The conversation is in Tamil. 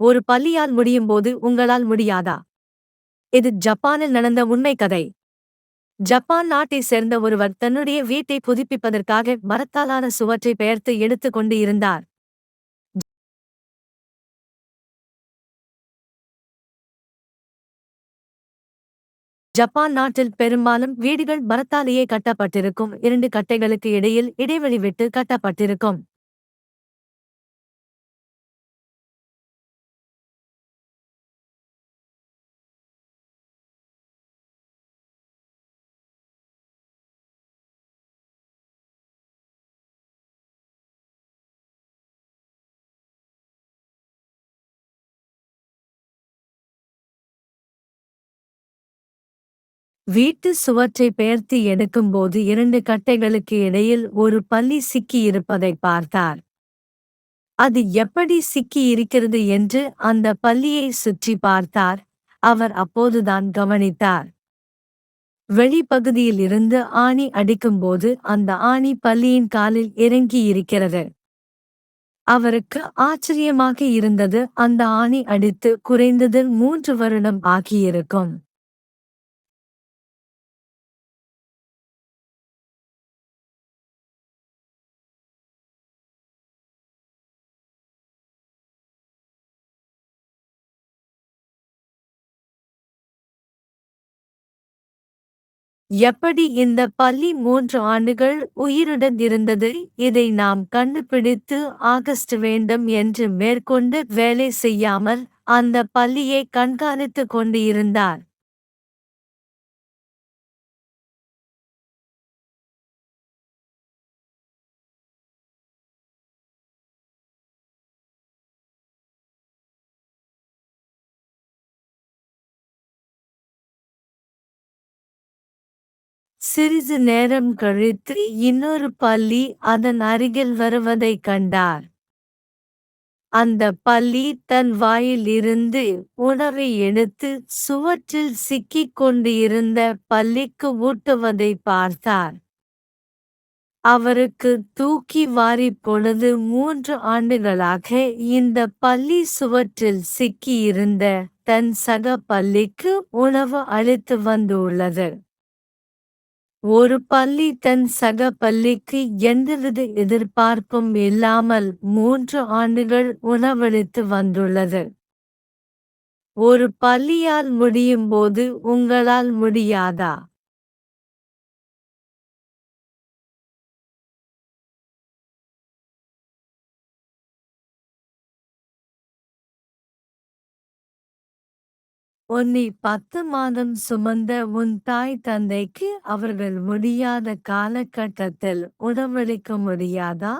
ஒரு பள்ளியால் முடியும்போது உங்களால் முடியாதா? இது ஜப்பானில் நடந்த உண்மை கதை. ஜப்பான் நாட்டை சேர்ந்த ஒருவர் தன்னுடைய வீட்டை புதுப்பிப்பதற்காக மரத்தாலான சுவற்றை பெயர்த்து எடுத்துக் கொண்டு இருந்தார். ஜப்பான் நாட்டில் பெரும்பாலும் வீடுகள் மரத்தாலேயே கட்டப்பட்டிருக்கும் இரண்டு கட்டைகளுக்கு இடையில் இடைவெளி விட்டு கட்டப்பட்டிருக்கும். வீட்டு சுவற்றை பெயர்த்து எடுக்கும்போது இரண்டு கட்டைகளுக்கு இடையில் ஒரு பள்ளி சிக்கியிருப்பதை பார்த்தார். அது எப்படி சிக்கி இருக்கிறது என்று அந்த பள்ளியை சுற்றி பார்த்தார். அவர் அப்போதுதான் கவனித்தார். வெளிப்பகுதியில் இருந்து ஆணி அடிக்கும்போது அந்த ஆணி பள்ளியின் காலில் இறங்கி இருக்கிறது அவருக்கு ஆச்சரியமாக இருந்தது. அந்த ஆணி அடித்து குறைந்தது மூன்று வருடம் ஆகியிருக்கும். எப்படி இந்த பள்ளி மூன்று ஆண்டுகள் உயிருடன் இருந்தது? இதை நாம் கண்டுபிடித்து ஆகஸ்ட் வேண்டும் என்று மேற்கொண்டு வேலை செய்யாமல் அந்த பள்ளியை கண்காணித்துக் கொண்டு இருந்தார். சிறிது நேரம் கழித்து இன்னொரு பள்ளி அதன் அருகில் வருவதைக் கண்டார். அந்த பள்ளி தன் வாயில் இருந்து உணவை எடுத்து சுவற்றில் சிக்கிக் கொண்டு இருந்த பள்ளிக்கு ஊட்டுவதை பார்த்தார். அவருக்கு தூக்கி வாரி பொழுது மூன்று ஆண்டுகளாக இந்த பள்ளி சுவற்றில் சிக்கியிருந்த தன் சக பள்ளிக்கு உணவு அளித்து வந்துள்ளது. ஒரு பள்ளி தன் சக பள்ளிக்கு எந்தவித எதிர்பார்ப்பும் இல்லாமல் மூன்று ஆண்டுகள் உணவளித்து வந்துள்ளது. ஒரு பள்ளியால் முடியும் போது உங்களால் முடியாதா? உன்னை பத்து மாதம் சுமந்த உன் தாய் தந்தைக்கு அவர்கள் முடியாத காலகட்டத்தில் உணவளிக்க முடியாதா?